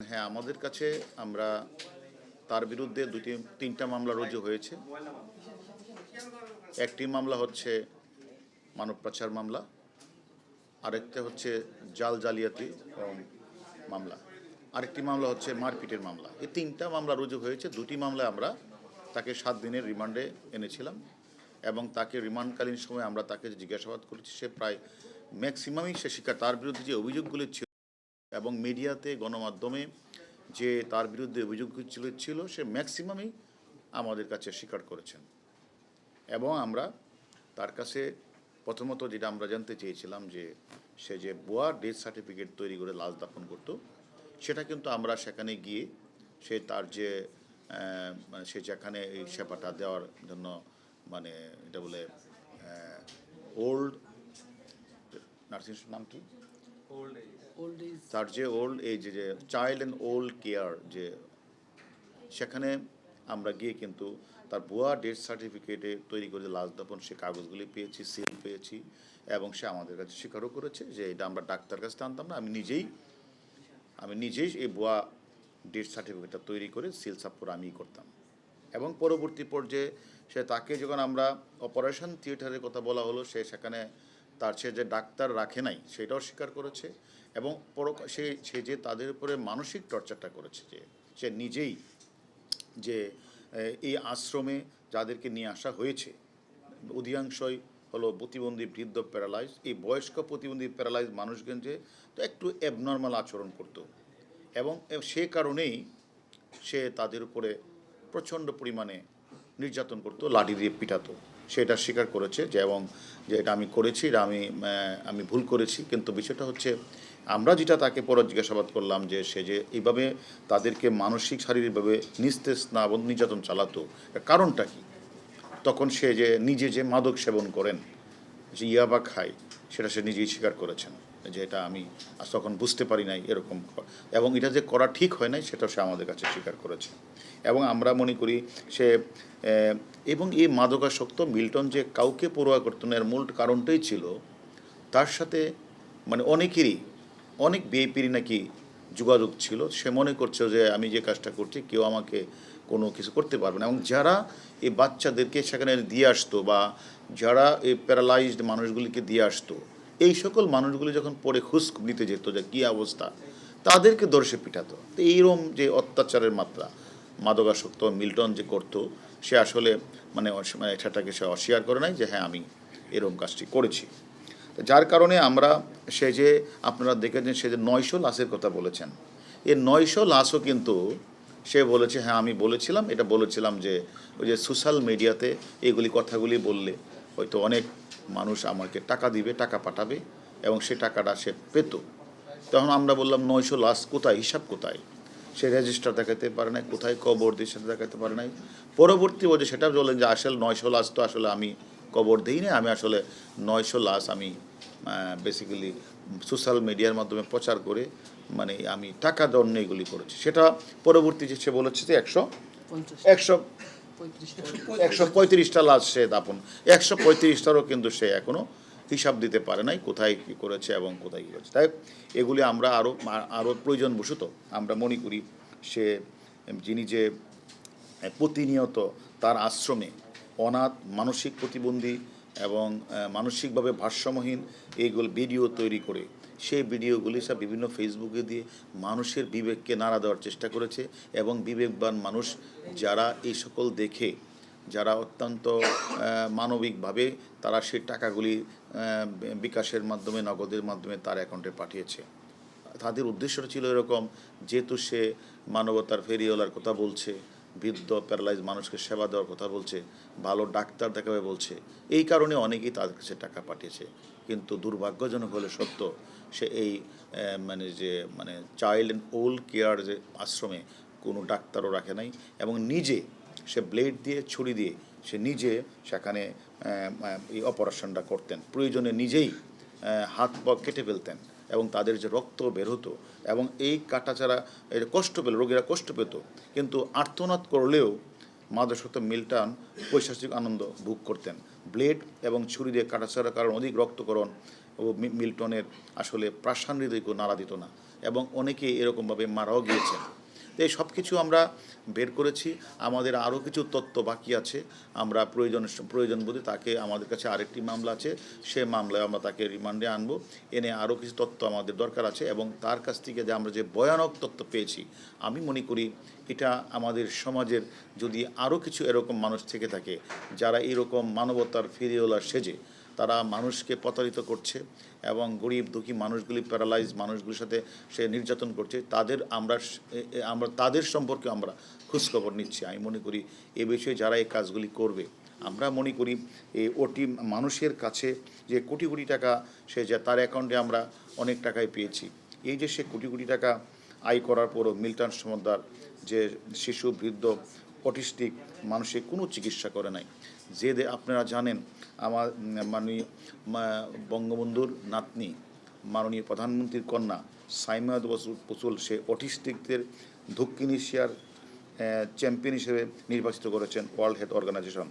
হ্যাঁ আমাদের কাছে আমরা তার বিরুদ্ধে দুটি, তিনটা মামলা রুজু হয়েছে। একটি মামলা হচ্ছে মানব পাচার মামলা, আরেকটা হচ্ছে জাল জালিয়াতি মামলা, আরেকটি মামলা হচ্ছে মারপিটের মামলা। এই তিনটা মামলা রুজু হয়েছে, দুটি মামলায় আমরা তাকে সাত দিনের রিমান্ডে এনেছিলাম এবং তাকে রিমান্ডকালীন সময় আমরা তাকে জিজ্ঞাসাবাদ করেছি, সে প্রায় ম্যাক্সিমামই সে শিকার, তার বিরুদ্ধে যে অভিযোগগুলি ছিল এবং মিডিয়াতে, গণমাধ্যমে যে তার বিরুদ্ধে অভিযোগ ছিল সে ম্যাক্সিমামই আমাদের কাছে স্বীকার করেছেন। এবং আমরা তার কাছে প্রথমত যেটা আমরা জানতে চেয়েছিলাম যে, সে যে বোয়া ডেথ সার্টিফিকেট তৈরি করে লাশ দাফন করতো, সেটা কিন্তু আমরা সেখানে গিয়ে সে তার যে মানে সে যেখানে এই সেবাটা দেওয়ার জন্য মানে এটা বলে ওল্ড নার্সিং নাম কি? তার যে ওল্ড এই যে চাইল্ড অ্যান্ড ওল্ড কেয়ার যে সেখানে আমরা গিয়ে কিন্তু তার ভুয়া ডেথ সার্টিফিকেটে তৈরি করে লাশ দাপন সে কাগজগুলি পেয়েছি সিল পেয়েছি এবং সে আমাদের কাছে স্বীকারও করেছে যে এটা আমরা ডাক্তার কাছে আনতাম না। আমি নিজেই আমি নিজেই এই ভুয়া ডেথ সার্টিফিকেটটা তৈরি করে সিল সাপ্পর আমিই করতাম। এবং পরবর্তী পর্যায়ে সে তাকে যখন আমরা অপারেশন থিয়েটারের কথা বলা হলো সে সেখানে তার সে যে ডাক্তার রাখে নাই, সেটাও স্বীকার করেছে এবং পর সে সে যে তাদের উপরে মানসিক টর্চারটা করেছে যে, সে নিজেই যে এই আশ্রমে যাদেরকে নিয়ে আসা হয়েছে, অধিকাংশই হলো প্রতিবন্ধী বৃদ্ধ প্যারালাইজ, এই বয়স্ক প্রতিবন্ধী প্যারালাইজ মানুষগঞ্জে তো একটু অ্যাবনর্মাল আচরণ করতো এবং সে কারণেই সে তাদের উপরে প্রচণ্ড পরিমাণে নির্যাতন করতো, লাঠি দিয়ে পিটাতো। সেটা স্বীকার করেছে যে এবং যে এটা আমি করেছি, এটা আমি আমি ভুল করেছি। কিন্তু বিষয়টা হচ্ছে, আমরা যেটা তাকে পরে জিজ্ঞাসাবাদ করলাম যে সে যে এইভাবে তাদেরকে মানসিক, শারীরিকভাবে নিস্তেজ না এবং নির্যাতন চালাতো কারণটা কি? তখন সে যে নিজে যে মাদক সেবন করেন, যে ইয়াবা খায়, সেটা সে নিজেই স্বীকার করেছেন যে এটা আমি আজ তখন বুঝতে পারি নাই এরকম এবং এটা যে করা ঠিক হয় নাই, সেটাও সে আমাদের কাছে স্বীকার করেছে। এবং আমরা মনে করি সে এবং এই মাদকাসক্ত মিল্টন যে কাউকে পড়ুয়া করতো না, এর মূল কারণটাই ছিল তার সাথে মানে অনেকেরই, অনেক বিএপিরই নাকি যোগাযোগ ছিল। সে মনে করছে যে আমি যে কাজটা করছি, কেউ আমাকে কোনো কিছু করতে পারবে না। এবং যারা এই বাচ্চাদেরকে সেখানে দিয়ে আসতো বা যারা এই প্যারালাইজড মানুষগুলিকে দিয়ে আসতো, এই সকল মানুষগুলি যখন পরে খুশ নিতে যেত যে কী অবস্থা, তাদেরকে দর্শে পিঠাতো তো এইরকম যে অত্যাচারের মাত্রা মাদকাসক্ত মিল্টন যে করতো, সে আসলে মানে মানে সেটাকে সে অস্বীকার করে নাই যে হ্যাঁ আমি এরকম কাজটি করেছি। যার কারণে আমরা সে যে আপনারা দেখেছেন সে যে নয়শো লাশের কথা বলেছেন এই নয়শো লাশও কিন্তু সে বলেছে হ্যাঁ আমি বলেছিলাম, এটা বলেছিলাম যে ওই যে সোশ্যাল মিডিয়াতে এগুলি কথাগুলি বললে হয়তো অনেক মানুষ আমাকে টাকা দিবে, টাকা পাঠাবে এবং সে টাকাটা সে পেত। তখন আমরা বললাম, নয়শো লাশ কোথায়, হিসাব কোথায়? সে রেজিস্টার দেখাতে পারে নাই কোথায় কবর দিই সেটা দেখাতে পারে নাই। পরবর্তী বলছে সেটা বলেন যে আসলে নয়শো লাশ তো আসলে আমি কবর দিই না আমি আসলে নয়শো লাশ আমি বেসিক্যালি সোশ্যাল মিডিয়ার মাধ্যমে প্রচার করে মানে আমি টাকা দণ্ড এগুলি করেছি। সেটা পরবর্তী যে সে বলেছে যে একশো একশো একশো পঁয়ত্রিশটা লাশ সে দাপন। একশো পঁয়ত্রিশটারও কিন্তু সে এখনও হিসাব দিতে পারে নাই, কোথায় কী করেছে এবং কোথায় কী করেছে। তাই এগুলি আমরা আরও আরও প্রয়োজন বসত আমরা মনে করি সে, যিনি যে প্রতিনিয়ত তার আশ্রমে অনাথ, মানসিক প্রতিবন্ধী এবং মানসিকভাবে ভারসাম্যহীন এইগুলো ভিডিও তৈরি করে, সেই ভিডিওগুলি সব বিভিন্ন ফেসবুকে দিয়ে মানুষের বিবেককে নাড়া দেওয়ার চেষ্টা করেছে এবং বিবেকবান মানুষ যারা এই সকল দেখে যারা অত্যন্ত মানবিকভাবে তারা সেই টাকাগুলি বিকাশের মাধ্যমে, নগদের মাধ্যমে তার অ্যাকাউন্টে পাঠিয়েছে। তাদের উদ্দেশ্যটা ছিল এরকম, যেহেতু সে মানবতার ফেরিওয়ালার কথা বলছে, বৃদ্ধ প্যারালাইজ মানুষকে সেবা দেওয়ার কথা বলছে, ভালো ডাক্তার দেখাবে বলছে, এই কারণে অনেকেই তাদের কাছে টাকা পাঠিয়েছে। কিন্তু দুর্ভাগ্যজনক হলে সত্য, সে এই মানে যে মানে চাইল্ড অ্যান্ড ওল্ড কেয়ার যে আশ্রমে কোনো ডাক্তারও রাখে নাই এবং নিজে সে ব্লেড দিয়ে, ছুরি দিয়ে সে নিজে সেখানে এই অপারেশনটা করতেন। প্রয়োজনে নিজেই হাত পা কেটে ফেলতেন এবং তাদের যে রক্ত বের হতো এবং এই কাটাচারা এর কষ্ট পেল, রোগীরা কষ্ট পেত। কিন্তু আর্তনাদ করলেও মাদশত মিল্টন পৈশাচিক আনন্দ ভোগ করতেন। ব্লেড এবং ছুরি দিয়ে কাটাচারার কারণ অধিক রক্তকরণ ও মিল্টনের আসলে প্রাসান হৃদয়কে নাড়া দিত না এবং অনেকে এরকমভাবে মারাও গিয়েছেন। তো এই সব কিছু আমরা বের করেছি। আমাদের আরও কিছু তথ্য বাকি আছে। আমরা প্রয়োজন প্রয়োজন বোধে তাকে আমাদের কাছে আরেকটি মামলা আছে। সে মামলায় আমরা তাকে রিমান্ডে আনব। এনে আরও কিছু তথ্য আমাদের দরকার আছে এবং তার কাছ থেকে যে আমরা যে ভয়ানক তথ্য পেয়েছি, আমি মনে করি এটা আমাদের সমাজের যদি আরও কিছু এরকম মানুষ থেকে থাকে, যারা এরকম মানবতার ফিরিওলা সেজে তারা মানুষকে প্রতারিত করছে এবং গরিব, দুঃখী মানুষগুলি প্যারালাইজ মানুষগুলির সাথে সে নির্যাতন করছে। তাদের আমরা আমরা, তাদের সম্পর্কে আমরা খোঁজখবর নিচ্ছি। আমি মনে করি এ বিষয়ে যারা এই কাজগুলি করবে, আমরা মনে করি এই ওটি মানুষের কাছে যে কোটি কোটি টাকা সে যে, তার অ্যাকাউন্টে আমরা অনেক টাকাই পেয়েছি। এই যে সে কোটি কোটি টাকা আয় করার পরও মিল্টন সমদ্দার যে শিশু, বৃদ্ধ, অটিস্টিক মানুষের কোনো চিকিৎসা করে নাই। যে আপনারা জানেন, আমার মাননীয় বঙ্গবন্ধুর নাতনি, মাননীয় প্রধানমন্ত্রীর কন্যা সাইমাদ পচুল সে অটিস্টিকদের দক্ষিণ এশিয়ার চ্যাম্পিয়ন হিসেবে নির্বাচিত করেছেন ওয়ার্ল্ড হেলথ অর্গানাইজেশন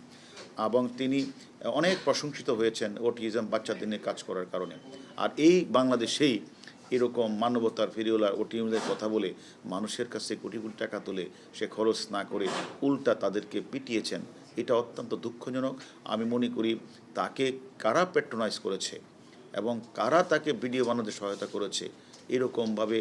এবং তিনি অনেক প্রশংসিত হয়েছেন অটিজম বাচ্চাদের নিয়ে কাজ করার কারণে। আর এই বাংলাদেশেই এরকম মানবতার ফেরিওলার ওটিএমদের কথা বলে মানুষের কাছে কোটি কোটি টাকা তুলে সে খরচ না করে উল্টা তাদেরকে পিটিয়েছেন এটা অত্যন্ত দুঃখজনক। আমি মনে করি তাকে কারা পেট্রোনাইজ করেছে এবং কারা তাকে ভিডিও বানাতে সহায়তা করেছে এরকমভাবে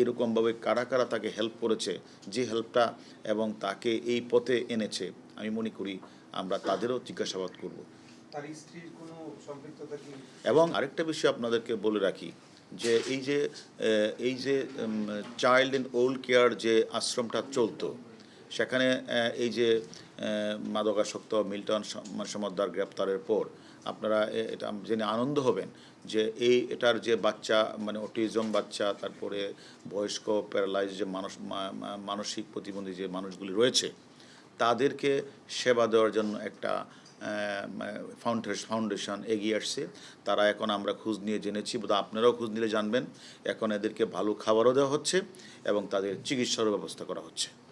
এরকমভাবে কারা কারা তাকে হেল্প করেছে যে হেল্পটা এবং তাকে এই পথে এনেছে আমি মনে করি আমরা তাদেরও জিজ্ঞাসাবাদ করব। এবং আরেকটা বিষয় আপনাদেরকে বলে রাখি যে এই যে এই যে চাইল্ড অ্যান্ড ওল্ড কেয়ার যে আশ্রমটা চলতো সেখানে এই যে মাদকাসক্ত, মিল্টন সম- সমদ্দার গ্রেপ্তারের পর আপনারা এটা জেনে আনন্দ হবেন যে এই, এটার যে বাচ্চা মানে অটিজম বাচ্চা, তারপরে বয়স্ক, প্যারালাইজ যে মানুষ মানসিক প্রতিবন্ধী যে মানুষগুলি রয়েছে, তাদেরকে সেবা দেওয়ার জন্য একটা ফাউন্ডেশন ফাউন্ডেশন এগিয়ে আসছে। তারা এখন আমরা খোঁজ নিয়ে জেনেছি বোধহয় আপনারাও খোঁজ নিলে জানবেন। এখন এদেরকে ভালো খাবারও দেওয়া হচ্ছে এবং তাদের চিকিৎসারও ব্যবস্থা করা হচ্ছে।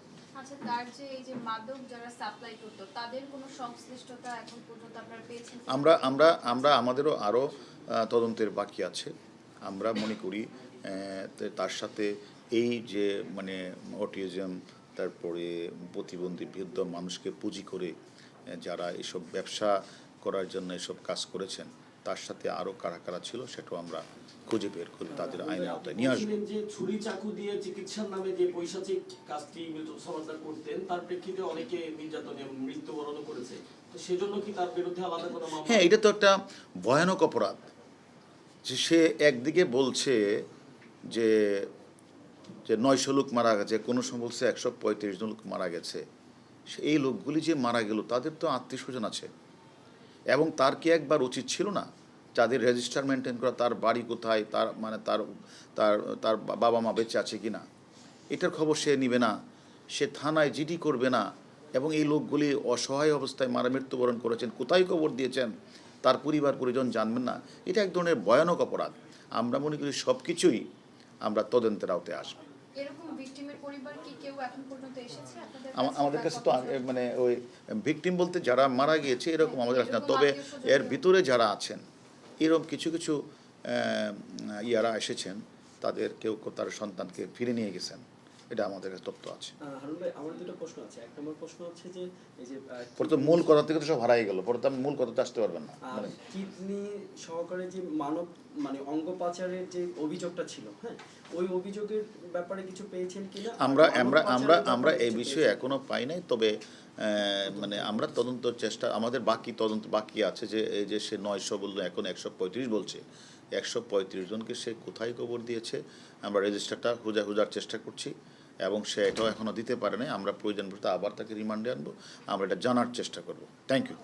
তার যে এই যে মাদক যারা সাপ্লাই তাদের কোনো সংশ্লিষ্টতা এখন পর্যন্ত আপনারা পেয়েছেন আমরা আমরা আমরা আমাদেরও আরও তদন্তের বাকি আছে। আমরা মনে করি তার সাথে এই যে মানে অটিজম, তারপরে প্রতিবন্ধী বৃদ্ধ মানুষকে পুঁজি করে যারা এসব ব্যবসা করার জন্য এসব কাজ করেছেন তার সাথে আরও কারা কারা ছিল সেটাও আমরা খুঁজে বের করে তাদের আইনের আওতায় নিয়ে আসব। যে ছুরি চাকু দিয়ে চিকিৎসার নামে যে পৈশাচিক কাজটি মিল্টন সমাদার করতেন তার প্রেক্ষিতে অনেকে নির্যাতনে মৃত্যুবরণও করেছে। তো সেজন্য কি তার বিরুদ্ধে আলাদা কোনো মামলা? হ্যাঁ এটা তো একটা ভয়ানক অপরাধ। যে সে একদিকে বলছে যে যে নয়শো লোক মারা গেছে কোনো সময় বলছে একশো পঁয়ত্রিশ জন লোক মারা গেছে। সে এই লোকগুলি যে মারা গেল তাদের তো আত্মীয় স্বজন আছে। এবং তার কি একবার উচিত ছিল না? যাদের রেজিস্টার মেনটেন করা, তার বাড়ি কোথায়, তার মানে তার তার তার বাবা মা বেঁচে আছে কি না এটার খবর সে নিবে না। সে থানায় জিডি করবে না। এবং এই লোকগুলি অসহায় অবস্থায় মারা মৃত্যুবরণ করেছেন। কোথায় খবর দিয়েছেন? তার পরিবার, পরিজন জানবেন না। এটা এক ধরনের ভয়ানক অপরাধ। আমরা মনে করি সব কিছুই আমরা তদন্তের আওতায় আসবে। এরকম ভিকটিমের পরিবার কি কেউ এখন পর্যন্ত এসেছে আপনাদের আমা- কাছে? আমাদের কাছে তো মানে ওই ভিকটিম বলতে যারা মারা গিয়েছে এরকম আমাদের কাছে না। তবে এর ভিতরে যারা আছেন এরকম কিছু কিছু ইয়ারা এসেছেন তাদের কেউ কেউ তার সন্তানকে ফিরে নিয়ে গেছেন। এটা আমাদের কাছে তথ্য আছে হারুন ভাই আমার দুটো প্রশ্ন আছে। এক নম্বর প্রশ্ন হচ্ছে যে এই যে প্রথম মূল কথা থেকে তো সব হারাই গেল। পরে তো আপনি মূল কথাতে আসতে পারবেন না। মানে কিডনি সহকারে যে মানব মানে অঙ্গ পাচারের যে অভিযোগটা ছিল হ্যাঁ ওই অভিযোগের ব্যাপারে কিছু পেয়েছেন কিনা? আমরা আমরা আমরা আমরা এই বিষয়ে? এখনও পাই নাই তবে মানে আমরা তদন্ত চেষ্টা আমাদের বাকি তদন্ত বাকি আছে যে এই যে সে নয়শো বলল এখন একশো পঁয়ত্রিশ বলছে। একশো পঁয়ত্রিশ জনকে সে কোথায় কবর দিয়েছে, আমরা রেজিস্টারটা খুঁজা খোঁজার চেষ্টা করছি, এবং সে এটাও এখনও দিতে পারে নাই আমরা প্রয়োজন আবার তাকে রিমান্ডে আনব, আমরা এটা জানার চেষ্টা করব থ্যাংক ইউ.